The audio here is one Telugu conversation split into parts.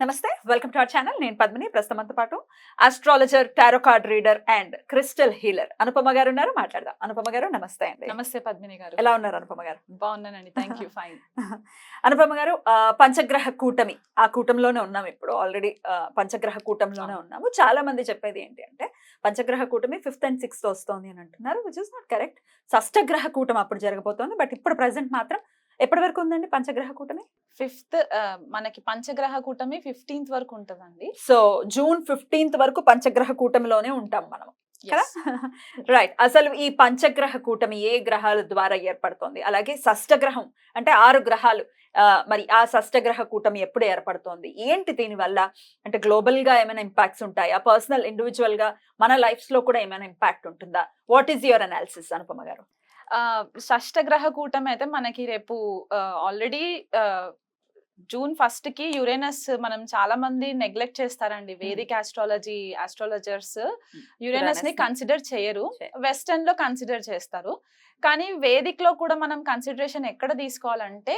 నమస్తే వెల్కమ్ టు అవర్ ఛానల్ నేను పద్మిని ప్రస్తుతంతో పాటు astrologer tarot card reader and crystal healer Anupama garu ఉన్నారు మాట్లాడదాం. అనుపమ గారు నమస్తే అండి. నమస్తే పద్మిని గారు. ఎలా ఉన్నారు అనుపమ గారు? బాగున్నానండి థ్యాంక్ యూ ఫైన్ అనుపమ గారు పంచగ్రహ కూటమి. ఆ కూటంలోనే ఉన్నాం ఇప్పుడు. ఆల్రెడీ పంచగ్రహ కూటంలోనే ఉన్నాము. చాలా మంది చెప్పేది ఏంటి అంటే పంచగ్రహ కూటమి ఫిఫ్త్ అండ్ సిక్స్త్ వస్తోంది అని అంటున్నారు విచ్ ఇస్ నాట్ కరెక్ట్ షష్టగ్రహ కూటమి అప్పుడు జరగబోతోంది బట్ ఇప్పుడు ప్రెసెంట్ మాత్రం ఎప్పటి వరకు ఉందండి పంచగ్రహ కూటమి? ఫిఫ్త్ మనకి పంచగ్రహ కూటమి ఫిఫ్టీన్త్ వరకు ఉంటుందండి. సో జూన్ ఫిఫ్టీన్త్ వరకు పంచగ్రహ కూటమిలోనే ఉంటాం మనం. రైట్ అసలు ఈ పంచగ్రహ కూటమి ఏ గ్రహాల ద్వారా ఏర్పడుతోంది? అలాగే షష్టగ్రహం అంటే ఆరు గ్రహాలు మరి ఆ షష్టగ్రహ కూటమి ఎప్పుడు ఏర్పడుతోంది? ఏంటి దీనివల్ల? అంటే గ్లోబల్గా ఏమైనా ఇంపాక్ట్స్ ఉంటాయా? పర్సనల్ ఇండివిజువల్గా మన లైఫ్స్లో కూడా ఏమైనా ఇంపాక్ట్ ఉంటుందా? What is your analysis Anupama garu? షష్టగ్రహ కూటమి అయితే మనకి రేపు ఆల్రెడీ జూన్ ఫస్ట్కి యురేనస్ మనం చాలా మంది నెగ్లెక్ట్ చేస్తారండి. వేదిక్ ఆస్ట్రాలజీ ఆస్ట్రాలజర్స్ యురేనస్ని. కన్సిడర్ చేయరు. వెస్టర్న్లో కన్సిడర్ చేస్తారు. కానీ వేదిక్లో కూడా మనం కన్సిడరేషన్ ఎక్కడ తీసుకోవాలంటే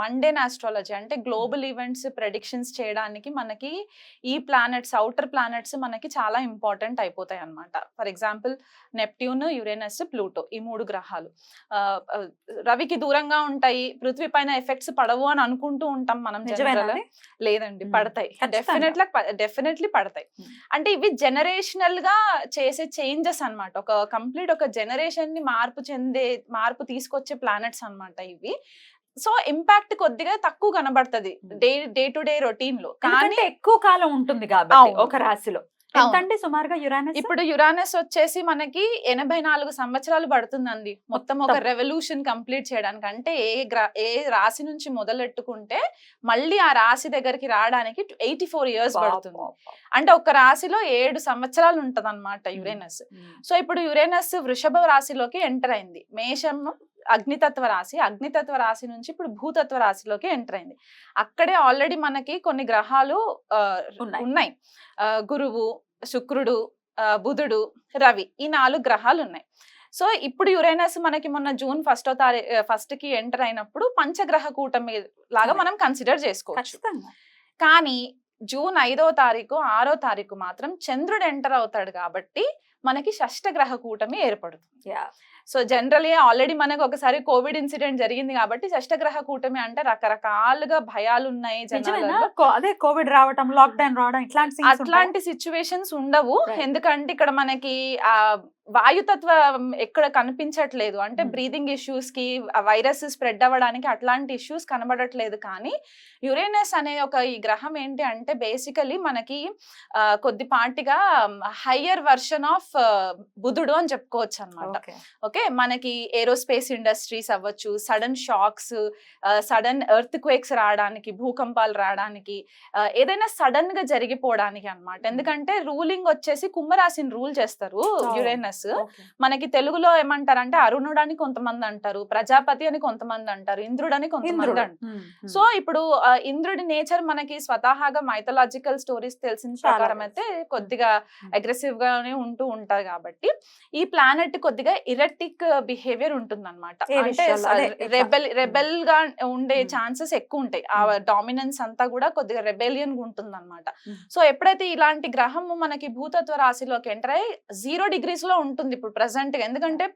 మండేన్ ఆస్ట్రాలజీ అంటే గ్లోబల్ ఈవెంట్స్ ప్రెడిక్షన్స్ చేయడానికి మనకి ఈ ప్లానెట్స్ అవుటర్ ప్లానెట్స్ మనకి చాలా ఇంపార్టెంట్ అయిపోతాయి అన్నమాట for example Neptune Uranus Pluto ఈ మూడు గ్రహాలు రవికి దూరంగా ఉంటాయి పృథ్వీ పైన ఎఫెక్ట్స్ పడవు అని అనుకుంటూ ఉంటాం మనం? లేదండి. పడతాయి. డెఫినెట్లీ డెఫినెట్లీ పడతాయి. అంటే ఇవి జనరేషనల్గా చేసే చేంజెస్ అన్నమాట ఒక కంప్లీట్ ఒక జనరేషన్ని మార్పు చెందే మార్పు తీసుకొచ్చే ప్లానెట్స్ అన్నమాట ఇవి సో ఇంపాక్ట్ కొద్దిగా తక్కువ కనబడుతుంది. డే డే టు డే రొటీన్లో కానీ ఎక్కువ కాలం ఉంటుంది కాబట్టి. ఒక రాశిలో. ఎంతండి సుమారుగా యురానస్ ఇప్పుడు యురానస్ వచ్చేసి మనకి ఎనభై నాలుగు సంవత్సరాలు పడుతుందండి. మొత్తం ఒక. రెవల్యూషన్ కంప్లీట్ చేయడానికి. అంటే ఏ గ్ర ఏ రాశి నుంచి మొదలెట్టుకుంటే మళ్ళీ ఆ రాశి దగ్గరికి రావడానికి ఎయిటీ ఫోర్ ఇయర్స్ పడుతుంది. అంటే ఒక రాశిలో ఏడు సంవత్సరాలు ఉంటది అనమాట యురేనస్ సో ఇప్పుడు యురేనస్ వృషభ రాశిలోకి ఎంటర్ అయింది. మేషం అగ్నితత్వ రాశి అగ్నితత్వ రాశి నుంచి ఇప్పుడు భూతత్వ రాశిలోకి ఎంటర్ అయింది అక్కడే ఆల్రెడీ మనకి కొన్ని గ్రహాలు ఉన్నాయి. గురువు శుక్రుడు బుధుడు రవి ఈ నాలుగు గ్రహాలు ఉన్నాయి సో ఇప్పుడు యురేనస్ మనకి మొన్న జూన్ ఫస్ట్ తారీ ఫస్ట్కి ఎంటర్ అయినప్పుడు పంచగ్రహ కూటమి లాగా. మనం కన్సిడర్ చేసుకోవచ్చు కానీ జూన్ ఐదవ తారీఖు ఆరో తారీఖు మాత్రం చంద్రుడు ఎంటర్ అవుతాడు కాబట్టి మనకి షష్టగ్రహ కూటమి ఏర్పడుతుంది. సో జనరలీ ఆల్రెడీ మనకు ఒకసారి కోవిడ్ ఇన్సిడెంట్ జరిగింది కాబట్టి షష్టగ్రహ కూటమి అంటే రకరకాలుగా భయాలు ఉన్నాయి అదే కోవిడ్ రావటం లాక్డౌన్ రావడం ఇట్లాంటి? అట్లాంటి సిచ్యువేషన్స్ ఉండవు. ఎందుకంటే ఇక్కడ మనకి ఆ వాయుతత్వం ఎక్కడ కనిపించట్లేదు. అంటే. బ్రీదింగ్ ఇష్యూస్కి వైరస్ స్ప్రెడ్ అవ్వడానికి అట్లాంటి ఇష్యూస్ కనబడట్లేదు. కానీ యురేనస్ అనే ఒక ఈ గ్రహం ఏంటి అంటే బేసికలీ మనకి కొద్దిపాటిగా హయ్యర్ వర్షన్ ఆఫ్ బుధుడు అని చెప్పుకోవచ్చు అనమాట. ఓకే? మనకి ఏరోస్పేస్ ఇండస్ట్రీస్ అవ్వచ్చు sudden shocks sudden earthquakes రావడానికి భూకంపాలు రావడానికి ఏదైనా సడన్గా జరిగిపోవడానికి అన్నమాట. ఎందుకంటే రూలింగ్ వచ్చేసి కుంభరాశిని రూల్ చేస్తారు. యురేనస్. Okay. మనకి తెలుగులో ఏమంటారంటే అరుణుడు అని కొంతమంది అంటారు ప్రజాపతి అని కొంతమంది అంటారు ఇంద్రుడు అని కొంతమంది. అంటారు. సో ఇప్పుడు ఇంద్రుడి నేచర్ మనకి స్వతహాగా మైథలాజికల్ స్టోరీస్ తెలిసిన ప్రకారం అయితే కొద్దిగా. అగ్రెసివ్ గానే ఉంటూ ఉంటారు కాబట్టి ఈ ప్లానెట్ కొద్దిగా ఇరటిక్ బిహేవియర్ ఉంటుంది అనమాట అంటే? రెబెల్ రెబెల్గా ఉండే. ఛాన్సెస్ ఎక్కువ ఉంటాయి ఆ. డామినెన్స్ అంతా కూడా కొద్దిగా రెబెలియన్గా ఉంటుంది అనమాట. సో ఎప్పుడైతే ఇలాంటి గ్రహము మనకి భూతత్వ రాశిలోకి ఎంటర్ అయ్యి జీరో డిగ్రీస్లో ఉంటుంది ఇప్పుడు ప్రెసెంట్గా. ఎందుకంటే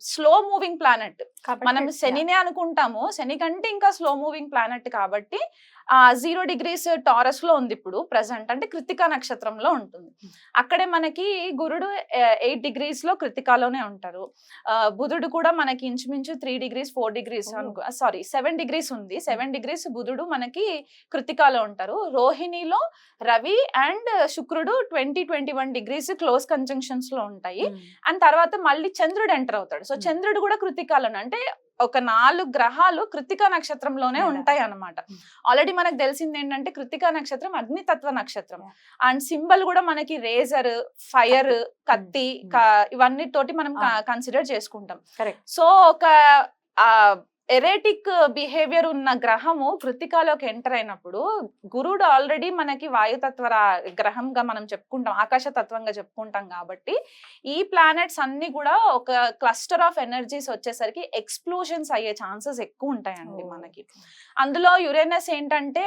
స్లో మూవింగ్ ప్లానెట్ మనం. శనినే అనుకుంటాము. శని కంటే ఇంకా స్లో మూవింగ్ ప్లానెట్ కాబట్టి ఆ జీరో డిగ్రీస్ టారస్లో ఉంది ఇప్పుడు ప్రజెంట్ అంటే కృతికా నక్షత్రంలో ఉంటుంది. Hmm. అక్కడే మనకి గురుడు ఎయిట్ డిగ్రీస్లో కృతికాలోనే ఉంటారు. బుధుడు కూడా మనకి ఇంచుమించు three degrees four degrees sorry seven degrees ఉంది. సెవెన్ డిగ్రీస్ బుధుడు మనకి కృతికాలో ఉంటారు. రోహిణిలో రవి అండ్ శుక్రుడు twenty twenty one degrees close కంజంక్షన్స్లో ఉంటాయి. Hmm. అండ్ తర్వాత మళ్ళీ చంద్రుడు ఎంటర్ అవుతాడు సో. చంద్రుడు కూడా కృతికాలను అంటే ఒక నాలుగు గ్రహాలు కృతికా నక్షత్రంలోనే. ఉంటాయి అన్నమాట Hmm. ఆల్రెడీ మనకు తెలిసింది ఏంటంటే కృతికా నక్షత్రం అగ్నితత్వ నక్షత్రం. అండ్ సింబల్ కూడా మనకి రేజర్ ఫైర్ కత్తి ఇవన్నీ తోటి మనం. కన్సిడర్ చేసుకుంటాం. సో ఒక ఆ ఎరేటిక్ బిహేవియర్ ఉన్న గ్రహము కృతికాలోకి ఎంటర్ అయినప్పుడు గురుడు ఆల్రెడీ మనకి వాయుతత్వ గ్రహంగా మనం చెప్పుకుంటాం ఆకాశ తత్వంగా చెప్పుకుంటాం కాబట్టి ఈ ప్లానెట్స్ అన్ని కూడా ఒక క్లస్టర్ ఆఫ్ ఎనర్జీస్ వచ్చేసరికి ఎక్స్ప్లోజన్స్ అయ్యే ఛాన్సెస్ ఎక్కువ ఉంటాయండి. మనకి అందులో యురేనస్ ఏంటంటే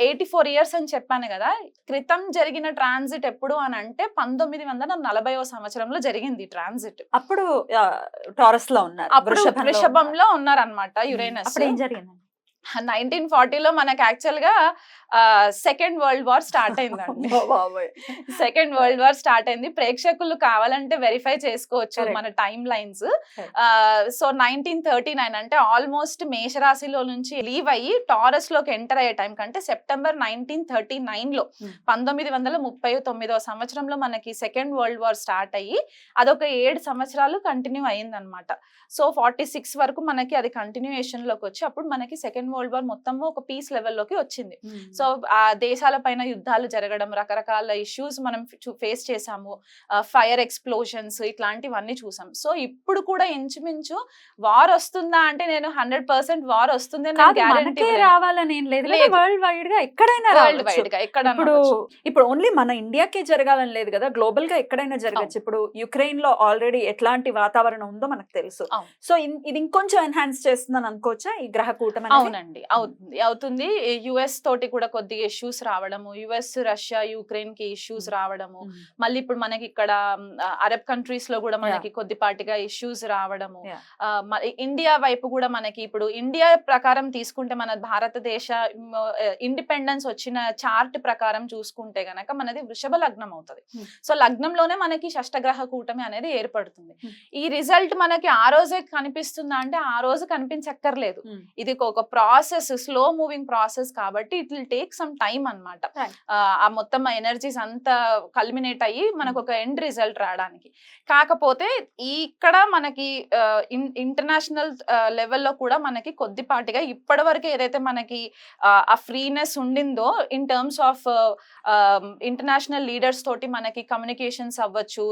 ఎయిటీ ఫోర్ ఇయర్స్ అని చెప్పాను కదా క్రితం జరిగిన ట్రాన్సిట్ ఎప్పుడు అని అంటే పంతొమ్మిది వందల నలభైవ సంవత్సరంలో జరిగింది ట్రాన్సిట్ అప్పుడు టారస్లో ఉన్నారు అప్పుడు వృషభంలో ఉన్నారు. వృషభంలో ఉన్నారనమాట యురేనస్ అప్పుడు ఏం జరిగింది నైన్టీన్ ఫార్టీలో మనకి యాక్చువల్గా సెకండ్ వరల్డ్ వార్ స్టార్ట్ అయిందండి. సెకండ్ వరల్డ్ వార్ స్టార్ట్ అయింది ప్రేక్షకులు కావాలంటే వెరిఫై చేసుకోవచ్చు. మన timelines. So nineteen thirty nine అంటే ఆల్మోస్ట్ మేషరాశిలో నుంచి లీవ్ అయ్యి టారస్లోకి ఎంటర్ అయ్యే టైం కంటే సెప్టెంబర్ నైన్టీన్ థర్టీ నైన్లో. పంతొమ్మిది వందల ముప్పై తొమ్మిదవ సంవత్సరంలో మనకి సెకండ్ వరల్డ్ వార్ స్టార్ట్ అయ్యి అదొక ఏడు సంవత్సరాలు కంటిన్యూ అయ్యిందనమాట సో ఫార్టీ సిక్స్ వరకు మనకి అది కంటిన్యూయేషన్లోకి వచ్చి అప్పుడు మనకి సెకండ్ వరల్డ్ వార్ మొత్తము ఒక పీస్ లెవెల్లోకి వచ్చింది. సో ఆ దేశాల పైన యుద్ధాలు జరగడం రకరకాల ఇష్యూస్ మనం ఫేస్ చేసాము ఫైర్ ఎక్స్ప్లోషన్స్ ఇట్లాంటివన్నీ చూసాం. సో ఇప్పుడు కూడా ఇంచుమించు వార్ వస్తుందా అంటే నేను హండ్రెడ్ పర్సెంట్ వార్ వస్తుంది రావాలని ఏం లేదు. వరల్డ్ వైడ్గా ఎక్కడైనా వరల్డ్ రావచ్చు. వైడ్గా ఎక్కడ ఇప్పుడు ఇప్పుడు ఓన్లీ మన ఇండియాకే జరగాలని లేదు కదా. గ్లోబల్గా ఎక్కడైనా జరగచ్చు. ఇప్పుడు యుక్రెయిన్లో ఆల్రెడీ ఎట్లాంటి వాతావరణం ఉందో మనకు తెలుసు. సో ఇది ఇంకొంచెం ఎన్హాన్స్ చేస్తుందని అనుకోవచ్చా ఈ గ్రహ కూటమి అవునండి అవుతుంది యుఎస్ తోటి కూడా కొద్దిగా ఇష్యూస్ రావడము యుఎస్ రష్యా యుక్రెయిన్కి ఇష్యూస్. రావడము. మళ్ళీ ఇప్పుడు మనకి ఇక్కడ అరబ్ కంట్రీస్లో కూడా మనకి కొద్దిపాటిగా ఇష్యూస్ రావడము ఇండియా వైపు కూడా మనకి ఇప్పుడు ఇండియా ప్రకారం తీసుకుంటే మన భారతదేశ ఇండిపెండెన్స్ వచ్చిన చార్ట్ ప్రకారం చూసుకుంటే గనక మనది వృషభ లగ్నం అవుతుంది. సో లగ్నంలోనే మనకి షష్టగ్రహ కూటమి అనేది ఏర్పడుతుంది. ఈ రిజల్ట్ మనకి ఆ రోజే కనిపిస్తుందా అంటే ఆ రోజు కనిపించక్కర్లేదు. ఇది ఒక ప్రాసెస్ స్లో మూవింగ్ ప్రాసెస్ కాబట్టి it will take some time అనమాట. ఆ మొత్తం ఎనర్జీస్ అంతా కల్మినేట్ అయ్యి మనకు ఒక ఎండ్ రిజల్ట్ రావడానికి కాకపోతే ఇక్కడ మనకి ఇంటర్నేషనల్ లెవెల్లో కూడా మనకి కొద్దిపాటిగా ఇప్పటి వరకు ఏదైతే మనకి ఆ, freeness ఉండిందో in terms of international leaders తోటి మనకి కమ్యూనికేషన్స్ అవ్వచ్చు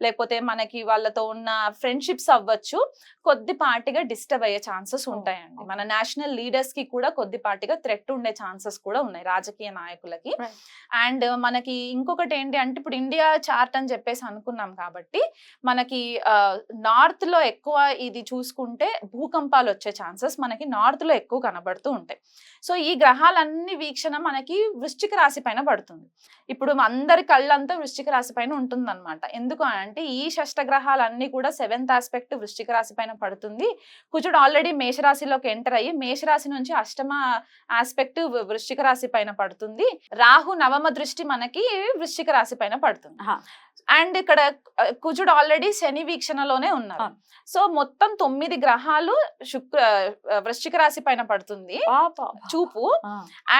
లేకపోతే మనకి వాళ్ళతో ఉన్న ఫ్రెండ్షిప్స్ అవ్వచ్చు కొద్దిపాటిగా డిస్టర్బ్ అయ్యే ఛాన్సెస్ ఉంటాయండి. మన నేషనల్ లీడర్స్కి కూడా కొద్దిపాటిగా థ్రెట్ ఉండే ఛాన్సెస్ కూడా ఉన్నాయి రాజకీయ నాయకులకి. అండ్ మనకి ఇంకొకటి ఏంటి అంటే ఇప్పుడు ఇండియా చార్ట్ అని చెప్పేసి అనుకున్నాం కాబట్టి మనకి నార్త్లో ఎక్కువ ఇది చూసుకుంటే భూకంపాలు వచ్చే ఛాన్సెస్ మనకి నార్త్లో ఎక్కువ కనబడుతూ ఉంటాయి సో ఈ గ్రహాలన్నీ వీక్షణ మనకి వృశ్చిక రాశి పైన పడుతుంది. ఇప్పుడు అందరి కళ్ళంతా వృశ్చిక రాశి పైన ఉంటుందన్నమాట. ఎందుకు అంటే ఈ షష్ట గ్రహాలన్నీ కూడా సెవెంత్ ఆస్పెక్ట్ వృశ్చిక రాశి పైన పడుతుంది. కుజుడు ఆల్రెడీ మేషరాశిలోకి ఎంటర్ అయ్యి మేషరాశి నుంచి అష్టమ ఆస్పెక్ట్ వృశ్చిక రాశి పైన పడుతుంది. రాహు నవమ దృష్టి మనకి వృశ్చిక రాశి పైన పడుతుంది. అండ్ ఇక్కడ కుజుడు ఆల్రెడీ శని వీక్షణలోనే ఉన్నారు. సో మొత్తం తొమ్మిది గ్రహాలు శుక్ర వృశ్చిక రాశి పైన పడుతుంది. చూపు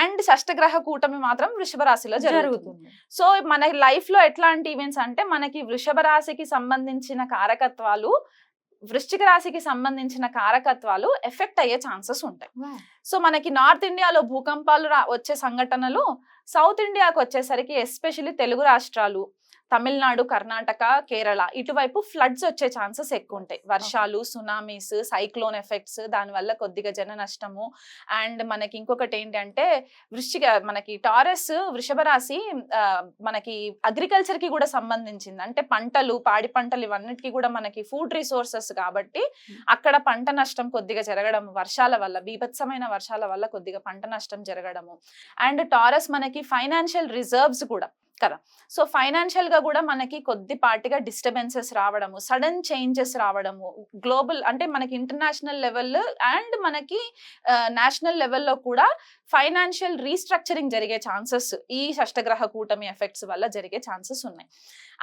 అండ్ షష్టగ్రహ కూటమి మాత్రం వృషభ రాశిలో జరుగుతుంది. సో మన లైఫ్లో ఎట్లాంటి ఈవెంట్స్ అంటే మనకి వృషభ రాశికి సంబంధించిన కారకత్వాలు వృశ్చిక రాశికి సంబంధించిన కారకత్వాలు ఎఫెక్ట్ అయ్యే ఛాన్సెస్ ఉంటాయి. సో మనకి నార్త్ ఇండియాలో భూకంపాలు వచ్చే సంఘటనలు సౌత్ ఇండియాకి వచ్చేసరికి ఎస్పెషల్లీ తెలుగు రాష్ట్రాలు తమిళనాడు కర్ణాటక కేరళ ఇటువైపు ఫ్లడ్స్ వచ్చే ఛాన్సెస్ ఎక్కువ ఉంటాయి వర్షాలు సునామీస్ సైక్లోన్ ఎఫెక్ట్స్ దానివల్ల కొద్దిగా జన నష్టము. అండ్ మనకి ఇంకొకటి ఏంటంటే వృశ్చిక మనకి టారస్ వృషభ రాశి మనకి అగ్రికల్చర్కి కూడా సంబంధించింది. అంటే పంటలు పాడి పంటలు ఇవన్నిటికీ కూడా మనకి ఫుడ్ రిసోర్సెస్ కాబట్టి అక్కడ పంట నష్టం కొద్దిగా జరగడం వర్షాల వల్ల బీభత్సమైన వర్షాల వల్ల కొద్దిగా పంట నష్టం జరగడము. అండ్ టారస్ మనకి ఫైనాన్షియల్ రిజర్వ్స్ కూడా కదా. సో ఫైనాన్షియల్గా కూడా మనకి కొద్దిపాటిగా డిస్టర్బెన్సెస్ రావడము సడన్ చేంజెస్ రావడము గ్లోబల్ అంటే మనకి ఇంటర్నేషనల్ లెవెల్ అండ్ మనకి నేషనల్ లెవెల్లో కూడా ఫైనాన్షియల్ రీస్ట్రక్చరింగ్ జరిగే ఛాన్సెస్ ఈ షష్టగ్రహ కూటమి ఎఫెక్ట్స్ వల్ల జరిగే ఛాన్సెస్ ఉన్నాయి.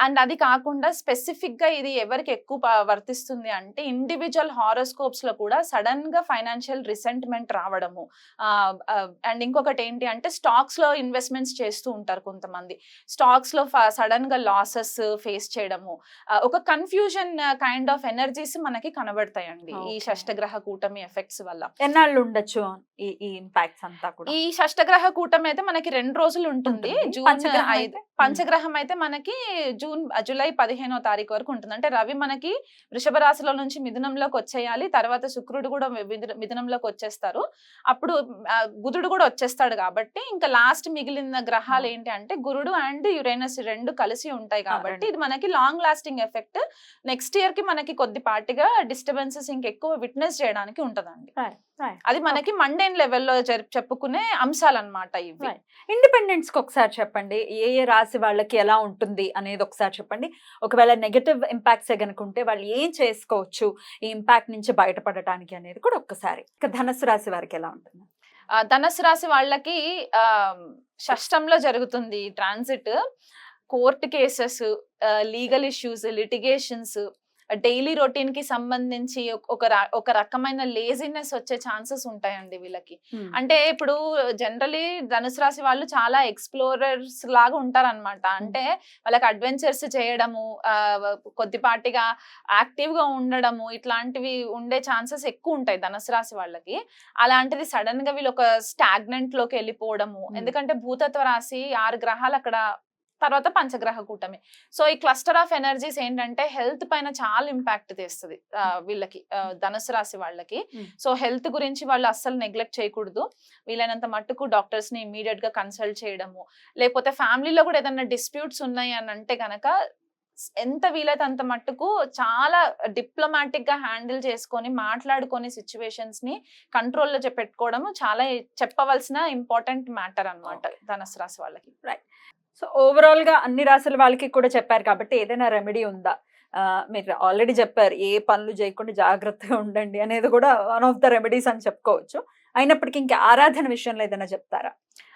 అండ్ అది కాకుండా స్పెసిఫిక్గా ఇది ఎవరికి ఎక్కువ వర్తిస్తుంది అంటే ఇండివిజువల్ హారోస్కోప్స్లో కూడా సడన్గా ఫైనాన్షియల్ రిసెంట్మెంట్ రావడము. అండ్ ఇంకొకటి ఏంటి అంటే స్టాక్స్లో ఇన్వెస్ట్మెంట్స్ చేస్తూ ఉంటారు కొంతమంది. స్టాక్స్లో సడన్గా లాసెస్ ఫేస్ చేయడము. ఒక కన్ఫ్యూజన్ కైండ్ ఆఫ్ ఎనర్జీస్ మనకి కనబడతాయండి ఈ. షష్టగ్రహ కూటమి ఎఫెక్ట్స్ వల్ల. ఎన్నాళ్ళు ఉండొచ్చు ఈ ఇంపాక్ట్స్ అంతా కూడా? ఈ షష్టగ్రహ కూటమి అయితే మనకి రెండు రోజులు ఉంటుంది. జూన్ ఐదు? పంచగ్రహం అయితే మనకి జూన్ జూలై పదిహేనో తారీఖు వరకు ఉంటుంది అంటే రవి మనకి వృషభ రాశిలో నుంచి మిథునంలోకి వచ్చేయాలి తర్వాత శుక్రుడు కూడా మిథున- మిథునంలోకి వచ్చేస్తారు అప్పుడు బుధుడు కూడా వచ్చేస్తాడు కాబట్టి ఇంకా లాస్ట్ మిగిలిన గ్రహాలు. ఏంటి అంటే గురుడు అండ్ యురేనస్ రెండు కలిసి ఉంటాయి కాబట్టి. ఇది మనకి లాంగ్ లాస్టింగ్ ఎఫెక్ట్ నెక్స్ట్ ఇయర్కి మనకి కొద్దిపాటిగా డిస్టర్బెన్సెస్ ఇంకెక్కువ విట్నెస్ చేయడానికి ఉంటదండి. అది మనకి మండేన్ లెవెల్లో చెప్పుకునే అంశాలు అనమాట ఇవి. ఇండిపెండెన్స్కి ఒకసారి చెప్పండి. ఏ ఏ రాశి వాళ్ళకి ఎలా ఉంటుంది అనేది ఒకసారి చెప్పండి. ఒకవేళ నెగటివ్ ఇంపాక్ట్స్ కనుక ఉంటే వాళ్ళు ఏం చేసుకోవచ్చు? ఈ ఇంపాక్ట్ నుంచి బయటపడటానికి అనేది కూడా ఒక్కసారి. ఇక ధనస్సు రాశి వారికి ఎలా ఉంటుంది? ఆ, ధనుసు రాశి వాళ్ళకి ఆ షష్టంలో జరుగుతుంది transit court cases legal issues litigations daily రొటీన్కి సంబంధించి ఒక- ఒక రకమైన లేజినెస్ వచ్చే ఛాన్సెస్ ఉంటాయండి వీళ్ళకి. అంటే ఇప్పుడు జనరలీ ధనుసు రాశి వాళ్ళు చాలా ఎక్స్ప్లోరర్స్ లాగా ఉంటారన్నమాట. అంటే వాళ్ళకి అడ్వెంచర్స్ చేయడము కొద్దిపాటిగా యాక్టివ్గా ఉండడము ఇట్లాంటివి ఉండే ఛాన్సెస్ ఎక్కువ ఉంటాయి ధనుసు రాశి వాళ్ళకి. అలాంటిది సడన్గా వీళ్ళు ఒక స్టాగ్నెంట్లోకి వెళ్ళిపోవడము. ఎందుకంటే భూతత్వ రాశి ఆరు గ్రహాలు అక్కడ తర్వాత పంచగ్రహ కూటమి. సో ఈ క్లస్టర్ ఆఫ్ ఎనర్జీస్ ఏంటంటే హెల్త్ పైన చాలా ఇంపాక్ట్ తెస్తుంది వీళ్ళకి ధనుసు రాశి వాళ్ళకి. సో హెల్త్ గురించి వాళ్ళు అస్సలు నెగ్లెక్ట్ చేయకూడదు. వీలైనంత మట్టుకు డాక్టర్స్ని ఇమీడియట్గా కన్సల్ట్ చేయడము. లేకపోతే ఫ్యామిలీలో కూడా ఏదైనా డిస్ప్యూట్స్ ఉన్నాయి అని అంటే గనక స్- ఎంత వీలైతే అంత మట్టుకు చాలా డిప్లొమాటిక్గా హ్యాండిల్ చేసుకొని మాట్లాడుకొని సిచ్యువేషన్స్ని కంట్రోల్లో పెట్టుకోవడం చాలా చెప్పవలసిన ఇంపార్టెంట్ మ్యాటర్ అన్నమాట ధనుసు రాశి వాళ్ళకి. సో ఓవరాల్గా అన్ని రాశుల వాళ్ళకి కూడా చెప్పారు కాబట్టి ఏదైనా రెమెడీ ఉందా? మీరు ఆల్రెడీ చెప్పారు ఏ పనులు చేయకుండా జాగ్రత్తగా ఉండండి అనేది కూడా వన్ ఆఫ్ ద రెమెడీస్ అని చెప్పుకోవచ్చు. అయినప్పటికీ ఇంకా ఆరాధన విషయంలో ఏదైనా చెప్తారా?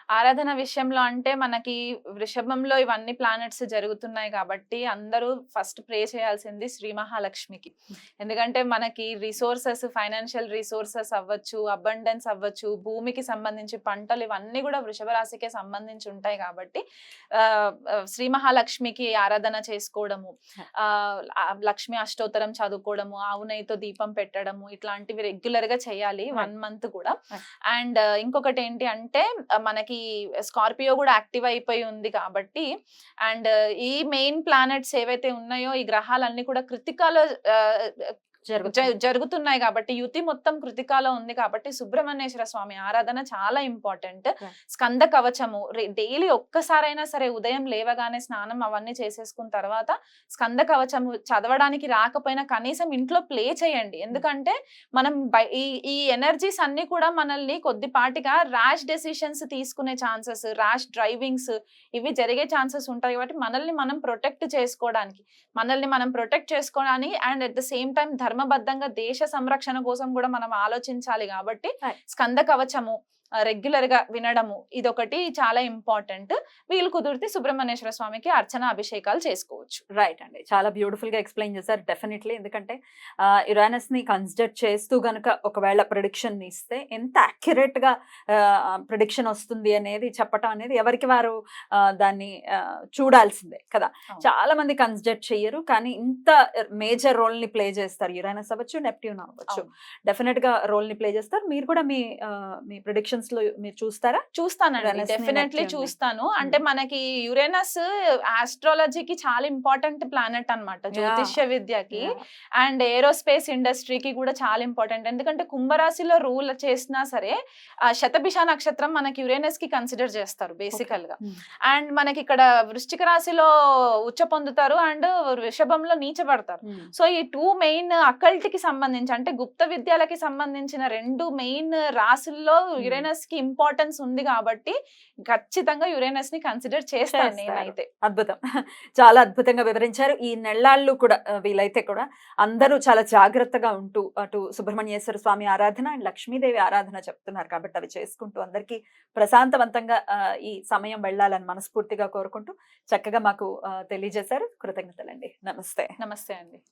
ఆరాధన విషయంలో అంటే మనకి వృషభంలో ఇవన్నీ ప్లానెట్స్ జరుగుతున్నాయి కాబట్టి అందరూ ఫస్ట్ ప్రే చేయాల్సింది శ్రీ మహాలక్ష్మికి. ఎందుకంటే మనకి రిసోర్సెస్ ఫైనాన్షియల్ రిసోర్సెస్ అవ్వచ్చు అబండెన్స్ అవ్వచ్చు భూమికి సంబంధించి పంటలు ఇవన్నీ కూడా వృషభ రాశికే సంబంధించి ఉంటాయి కాబట్టి శ్రీ మహాలక్ష్మికి ఆరాధన చేసుకోవడము లక్ష్మి అష్టోత్తరం చదువుకోవడము ఆవు నెయ్యితో దీపం పెట్టడము ఇట్లాంటివి రెగ్యులర్గా చేయాలి వన్ మంత్ కూడా. అండ్ ఇంకొకటి ఏంటి అంటే ఆ, మనకి స్కార్పియో కూడా యాక్టివ్ అయిపోయి ఉంది కాబట్టి అండ్ ఈ మెయిన్ ప్లానెట్స్ ఏవైతే ఉన్నాయో ఈ గ్రహాలన్నీ కూడా కృతికాలో జరుగుతున్నాయి కాబట్టి యుతి మొత్తం కృతికాలో ఉంది కాబట్టి సుబ్రహ్మణ్యేశ్వర స్వామి ఆరాధన చాలా ఇంపార్టెంట్. స్కంద కవచము డైలీ ఒక్కసారైనా సరే ఉదయం లేవగానే స్నానం అవన్నీ చేసేసుకున్న తర్వాత స్కంద కవచము చదవడానికి రాకపోయినా కనీసం ఇంట్లో ప్లే చేయండి. ఎందుకంటే మనం బై- ఈ ఈ ఎనర్జీస్ అన్ని కూడా మనల్ని కొద్దిపాటిగా ర్యాష్ డెసిషన్స్ తీసుకునే ఛాన్సెస్ ర్యాష్ డ్రైవింగ్స్ ఇవి జరిగే ఛాన్సెస్ ఉంటాయి కాబట్టి మనల్ని మనం ప్రొటెక్ట్ చేసుకోవడానికి మనల్ని మనం ప్రొటెక్ట్ చేసుకోవడానికి and at the same time ధర్మబద్ధంగా దేశ సంరక్షణ కోసం కూడా మనం ఆలోచించాలి కాబట్టి. స్కంద కవచము రెగ్యులర్గా వినడము ఇదొకటి చాలా ఇంపార్టెంట్. వీలు కుదిరితే సుబ్రహ్మణ్యేశ్వర స్వామికి అర్చన అభిషేకాలు చేసుకోవచ్చు. రైట్ అండి. చాలా బ్యూటిఫుల్గా ఎక్స్ప్లెయిన్ చేశారు డెఫినెట్లీ ఎందుకంటే యురానస్ని కన్సిడర్ చేస్తూ గనుక ఒకవేళ ప్రొడిక్షన్ ఇస్తే ఎంత అక్యురేట్గా ప్రొడిక్షన్ వస్తుంది అనేది చెప్పటం అనేది ఎవరికి వారు దాన్ని చూడాల్సిందే కదా. చాలా మంది కన్సిడర్ చెయ్యరు కానీ ఇంత మేజర్ రోల్ని ప్లే చేస్తారు. యురానస్ అవ్వచ్చు నెప్ట్యూన్ అవ్వచ్చు. డెఫినెట్గా రోల్ని ప్లే చేస్తారు. మీరు కూడా మీ మీ ప్రొడిక్షన్స్లో మీరు చూస్తారా? చూస్తానండి. డెఫినెట్లీ. చూస్తాను. అంటే మనకి యురేనస్ ఆస్ట్రాలజీకి చాలా ఇంపార్టెంట్ ప్లానెట్ అన్నమాట. జ్యోతిష్య విద్యకి. అండ్ ఏరోస్పేస్ ఇండస్ట్రీకి కూడా చాలా ఇంపార్టెంట్ ఎందుకంటే కుంభరాశిలో రూల్ చేసినా సరే శతభిష నక్షత్రం మనకి యురేనస్కి కన్సిడర్ చేస్తారు బేసికల్గా. అండ్ మనకి ఇక్కడ వృశ్చిక రాశిలో ఉచ్చ పొందుతారు అండ్ వృషభంలో నీచబడతారు. సో ఈ టూ మెయిన్ అకల్ట్కి సంబంధించి అంటే గుప్త విద్యలకి సంబంధించిన రెండు మెయిన్ రాశుల్లో యురేనస్ కి ఇంపార్టెన్స్ ఉంది కాబట్టి ఖచ్చితంగా యురేనస్ని కన్సిడర్ చేస్తాను. నేనైతే. అద్భుతం. చాలా అద్భుతంగా వివరించారు. ఈ నెల్లాళ్ళు కూడా వీలైతే కూడా అందరూ చాలా జాగ్రత్తగా ఉంటూ అటు సుబ్రహ్మణ్యేశ్వర స్వామి ఆరాధన అండ్ లక్ష్మీదేవి ఆరాధన చెప్తున్నారు కాబట్టి అవి చేసుకుంటూ అందరికీ ప్రశాంతవంతంగా ఈ సమయం వెళ్ళాలని మనస్ఫూర్తిగా కోరుకుంటూ చక్కగా మాకు తెలియజేశారు. కృతజ్ఞతలండి. నమస్తే. నమస్తే అండి.